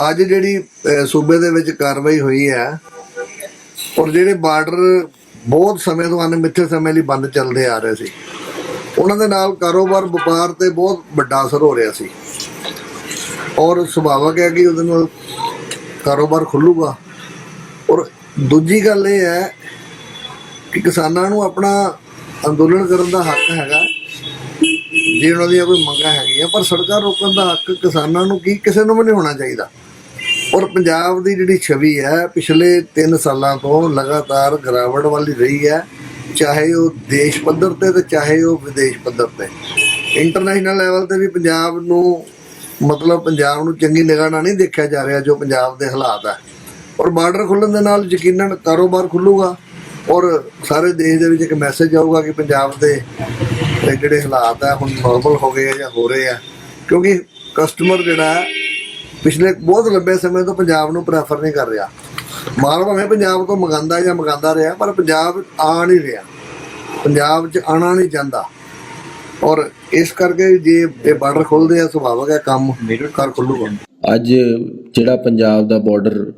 ਅੱਜ ਜਿਹੜੀ ਸੂਬੇ ਦੇ ਵਿੱਚ ਕਾਰਵਾਈ ਹੋਈ ਹੈ, ਔਰ ਜਿਹੜੇ ਬਾਰਡਰ ਬਹੁਤ ਸਮੇਂ ਤੋਂ ਅਣਮਿੱਥੇ ਸਮੇਂ ਲਈ ਬੰਦ ਚੱਲਦੇ ਆ ਰਹੇ ਸੀ, ਉਹਨਾਂ ਦੇ ਨਾਲ ਕਾਰੋਬਾਰ, ਵਪਾਰ ਤੇ ਬਹੁਤ ਵੱਡਾ ਅਸਰ ਹੋ ਰਿਹਾ ਸੀ। ਔਰ ਸੁਭਾਵਕ ਹੈ ਕਿ ਉਹਦੇ ਨਾਲ ਕਾਰੋਬਾਰ ਖੁੱਲੂਗਾ। ਔਰ ਦੂਜੀ ਗੱਲ ਇਹ ਹੈ ਕਿ ਕਿਸਾਨਾਂ ਨੂੰ ਆਪਣਾ ਅੰਦੋਲਨ ਕਰਨ ਦਾ ਹੱਕ ਹੈਗਾ, ਜੇ ਉਹਨਾਂ ਦੀਆਂ ਕੋਈ ਮੰਗਾਂ ਹੈਗੀਆਂ, ਪਰ ਸੜਕਾਂ ਰੋਕਣ ਦਾ ਹੱਕ ਕਿਸਾਨਾਂ ਨੂੰ ਕੀ, ਕਿਸੇ ਨੂੰ ਵੀ ਨਹੀਂ ਹੋਣਾ ਚਾਹੀਦਾ। ਔਰ ਪੰਜਾਬ ਦੀ ਜਿਹੜੀ ਛਵੀ ਹੈ, ਪਿਛਲੇ 3 ਸਾਲਾਂ ਤੋਂ ਲਗਾਤਾਰ ਗਿਰਾਵਟ ਵਾਲੀ ਰਹੀ ਹੈ। ਚਾਹੇ ਉਹ ਦੇਸ਼ ਪੱਧਰ ਤੇ ਤੇ ਚਾਹੇ ਉਹ ਵਿਦੇਸ਼ ਪੱਧਰ ਤੇ। ਇੰਟਰਨੈਸ਼ਨਲ ਲੈਵਲ ਤੇ ਵੀ ਪੰਜਾਬ ਨੂੰ, ਮਤਲਬ ਪੰਜਾਬ ਨੂੰ ਚੰਗੀ ਨਿਗਾਹ ਨਾਲ ਨਹੀਂ ਦੇਖਿਆ ਜਾ ਰਿਹਾ ਜੋ ਪੰਜਾਬ ਦੇ ਹਾਲਾਤ ਹੈ ਔਰ ਬਾਰਡਰ ਖੁੱਲਣ ਦੇ ਨਾਲ ਯਕੀਨਨ ਕਾਰੋਬਾਰ ਖੁੱਲੂਗਾ। ਔਰ ਸਾਰੇ ਦੇਸ਼ ਦੇ ਵਿੱਚ ਇੱਕ ਮੈਸੇਜ ਆਊਗਾ ਕਿ ਪੰਜਾਬ ਦੇ ਜਿਹੜੇ ਹਾਲਾਤ ਆ, ਹੁਣ ਨਾਰਮਲ ਹੋ ਗਏ ਆ ਜਾਂ ਹੋ ਰਹੇ ਆ। ਕਿਉਂਕਿ ਕਸਟਮਰ ਜਿਹੜਾ ਪਿਛਲੇ ਬਹੁਤ ਲੰਬੇ ਸਮੇਂ ਤੋਂ ਪੰਜਾਬ ਨੂੰ ਪ੍ਰੈਫਰ ਨਹੀਂ ਕਰ ਰਿਹਾ। ਮਾਲ ਭਾਵੇਂ ਪੰਜਾਬ ਤੋਂ ਮੰਗਾਉਂਦਾ ਜਾਂ ਮੰਗਾਉਂਦਾ ਰਿਹਾ, ਪਰ ਪੰਜਾਬ ਆ ਨਹੀਂ ਰਿਹਾ। ਪੰਜਾਬ 'ਚ ਆਣਾ ਨਹੀਂ ਚਾਹੁੰਦਾ। ਔਰ ਇਸ ਕਰਕੇ ਜੇ ਇਹ ਬਾਰਡਰ ਖੁੱਲਦੇ ਆ, ਸੁਭਾਵਿਕ ਹੈ ਕੰਮ ਕਰ ਖੁੱਲੂਗਾ। ਅੱਜ ਜਿਹੜਾ ਪੰਜਾਬ ਦਾ ਬਾਰਡਰ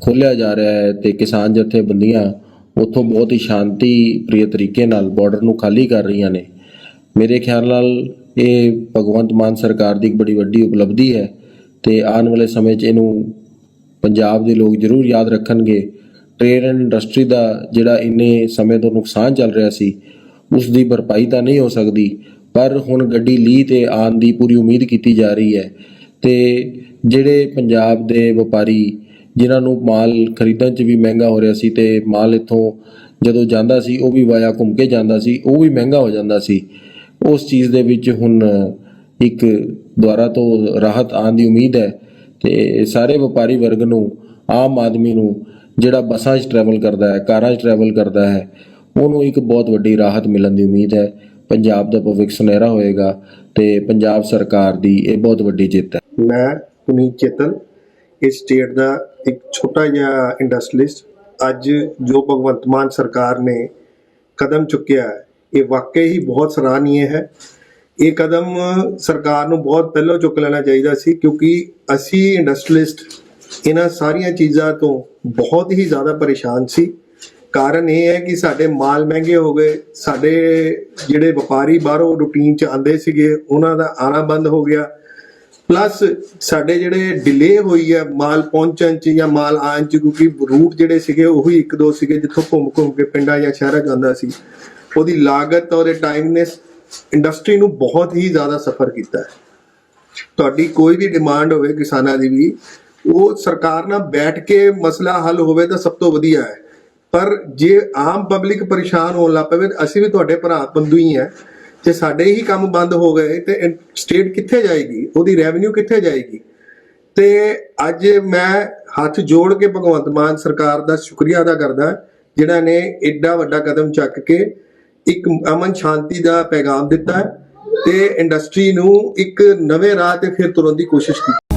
ਖੋਲਿਆ ਜਾ ਰਿਹਾ ਹੈ ਤੇ ਕਿਸਾਨ ਜਥੇਬੰਦੀਆਂ ਉੱਥੋਂ ਬਹੁਤ ਹੀ ਸ਼ਾਂਤੀ ਪ੍ਰਿय ਤਰੀਕੇ ਨਾਲ ਬਾਰਡਰ ਨੂੰ ਖਾਲੀ ਕਰ ਰਹੀਆਂ ਨੇ। ਮੇਰੇ ਖਿਆਲ ਨਾਲ ਇਹ ਭਗਵੰਤ ਮਾਨ ਸਰਕਾਰ ਦੀ ਇੱਕ ਬੜੀ ਵੱਡੀ ਉਪਲਬਧੀ ਹੈ। ਤੇ ਆਉਣ ਵਾਲੇ ਸਮੇਂ 'ਚ ਇਹਨੂੰ ਪੰਜਾਬ ਦੇ ਲੋਕ ਜ਼ਰੂਰ ਯਾਦ ਰੱਖਣਗੇ। ਟ੍ਰੇਡ ਐਂਡ ਇੰਡਸਟਰੀ ਦਾ ਜਿਹੜਾ ਇੰਨੇ ਸਮੇਂ ਤੋਂ ਨੁਕਸਾਨ ਚੱਲ ਰਿਹਾ ਸੀ, ਉਸ ਦੀ ਭਰਪਾਈ ਤਾਂ ਨਹੀਂ ਹੋ ਸਕਦੀ, ਪਰ ਹੁਣ ਗੱਡੀ ਲੀ ਤੇ ਆਉਣ ਦੀ ਪੂਰੀ ਉਮੀਦ ਕੀਤੀ ਜਾ ਰਹੀ ਹੈ। ਤੇ ਜਿਹੜੇ ਪੰਜਾਬ ਦੇ ਵਪਾਰੀ ਜਿਨ੍ਹਾਂ ਨੂੰ ਮਾਲ ਖਰੀਦਣ 'ਚ ਵੀ ਮਹਿੰਗਾ ਹੋ ਰਿਹਾ ਸੀ ਤੇ ਮਾਲ ਇੱਥੋਂ ਜਦੋਂ ਜਾਂਦਾ ਸੀ, ਉਹ ਵੀ ਵਾਇਆ ਘੁੰਮ ਕੇ ਜਾਂਦਾ ਸੀ, ਉਹ ਵੀ ਮਹਿੰਗਾ ਹੋ ਜਾਂਦਾ ਸੀ, ਉਸ ਚੀਜ਼ ਦੇ ਵਿੱਚ ਹੁਣ ਇੱਕ ਦੁਆਰਾ ਤੋਂ ਰਾਹਤ ਆਉਣ ਦੀ ਉਮੀਦ ਹੈ ਤੇ ਸਾਰੇ ਵਪਾਰੀ ਵਰਗ ਨੂੰ, ਆਮ ਆਦਮੀ ਨੂੰ ਜਿਹੜਾ ਬੱਸਾਂ 'ਚ ਟਰੈਵਲ ਕਰਦਾ ਹੈ, ਕਾਰਾਂ 'ਚ ਟਰੈਵਲ ਕਰਦਾ ਹੈ, ਉਹਨੂੰ ਇੱਕ ਬਹੁਤ ਵੱਡੀ ਰਾਹਤ ਮਿਲਣ ਦੀ ਉਮੀਦ ਹੈ। ਪੰਜਾਬ ਦਾ ਭਵਿੱਖ ਸੁਨਹਿਰਾ ਹੋਏਗਾ ਤੇ ਪੰਜਾਬ ਸਰਕਾਰ ਦੀ ਇਹ ਬਹੁਤ ਵੱਡੀ ਜਿੱਤ ਹੈ। ਮੈਂ ਪੁਨੀਤ ਚੇਤਨ, ਇਸ ਸਟੇਟ ਦਾ ਇੱਕ ਛੋਟਾ ਜਿਹਾ ਇੰਡਸਟਰੀਲਿਸਟ ਅੱਜ ਜੋ ਭਗਵੰਤ ਮਾਨ ਸਰਕਾਰ ਨੇ ਕਦਮ ਚੁੱਕਿਆ ਹੈ, ਇਹ ਵਾਕਈ ਹੀ ਬਹੁਤ ਸਰਾਹਨੀय ਹੈ। ਇਹ ਕਦਮ ਸਰਕਾਰ ਨੂੰ ਬਹੁਤ ਪਹਿਲਾਂ ਚੁੱਕ ਲੈਣਾ ਚਾਹੀਦਾ ਸੀ, ਕਿਉਂਕਿ ਅਸੀਂ ਇੰਡਸਟਰੀਲਿਸਟ ਇਹਨਾਂ ਸਾਰੀਆਂ ਚੀਜ਼ਾਂ ਤੋਂ ਬਹੁਤ ਹੀ ਜ਼ਿਆਦਾ ਪਰੇਸ਼ਾਨ ਸੀ। ਕਾਰਨ ਇਹ ਹੈ ਕਿ ਸਾਡੇ ਮਾਲ ਮਹਿੰਗੇ ਹੋ ਗਏ, ਸਾਡੇ ਜਿਹੜੇ ਵਪਾਰੀ ਬਾਹਰੋਂ ਰੂਟੀਨ ਚ ਆਂਦੇ ਸੀਗੇ, ਉਹਨਾਂ ਦਾ ਆਣਾ ਬੰਦ ਹੋ ਗਿਆ। ਪਲੱਸ ਸਾਡੇ ਜਿਹੜੇ ਡਿਲੇ ਹੋਈ ਹੈ ਮਾਲ ਪਹੁੰਚਣ ਚ ਜਾਂ ਮਾਲ ਆਉਣ ਚ, ਕਿਉਂਕਿ ਰੂਟ ਜਿਹੜੇ ਸੀਗੇ ਉਹੀ ਇੱਕ ਦੋ ਸੀਗੇ, ਜਿੱਥੋਂ ਘੁੰਮ ਘੁੰਮ ਕੇ ਪਿੰਡਾਂ ਜਾਂ ਸ਼ਹਿਰਾਂ ਜਾਂਦਾ ਸੀ। ਉਹਦੀ ਲਾਗਤ ਔਰ ਟਾਈਮ ਨੇ ਇੰਡਸਟਰੀ ਨੂੰ ਬਹੁਤ ਹੀ ਜ਼ਿਆਦਾ ਸਫਰ ਕੀਤਾ ਹੈ। ਤੁਹਾਡੀ ਕੋਈ ਵੀ ਡਿਮਾਂਡ ਹੋਵੇ ਕਿਸਾਨਾਂ ਦੀ ਵੀ, ਉਹ ਸਰਕਾਰ ਨਾਲ ਬੈਠ ਕੇ ਮਸਲਾ ਹੱਲ ਹੋਵੇ ਤਾਂ ਸਭ ਤੋਂ ਵਧੀਆ ਹੈ। ਪਰ ਜੇ ਆਮ ਪਬਲਿਕ ਪਰੇਸ਼ਾਨ ਹੋਣ ਲੱਗ ਪਵੇ, ਅਸੀਂ ਵੀ ਤੁਹਾਡੇ ਭਰਾ ਬੰਧੂ ਹੀ ਹੈ। ਜੇ ਸਾਡੇ ਹੀ ਕੰਮ ਬੰਦ ਹੋ ਗਏ ਤੇ ਸਟੇਟ ਕਿੱਥੇ ਜਾਏਗੀ? ਉਹਦੀ ਰੈਵਨਿਊ ਕਿੱਥੇ ਜਾਏਗੀ? ਤੇ ਅੱਜ ਮੈਂ ਹੱਥ ਜੋੜ ਕੇ ਭਗਵੰਤ ਮਾਨ ਸਰਕਾਰ ਦਾ ਸ਼ੁਕਰੀਆ ਅਦਾ ਕਰਦਾ, ਜਿਨ੍ਹਾਂ ਨੇ ਐਡਾ ਵੱਡਾ ਕਦਮ ਚੱਕ ਕੇ ਇੱਕ ਅਮਨ ਸ਼ਾਂਤੀ ਦਾ ਪੈਗਾਮ ਦਿੱਤਾ ਹੈ ਤੇ ਇੰਡਸਟਰੀ ਨੂੰ ਇੱਕ ਨਵੇਂ ਰਾਹ ਤੇ ਫਿਰ ਤੁਰਨ ਦੀ ਕੋਸ਼ਿਸ਼ ਕੀਤੀ।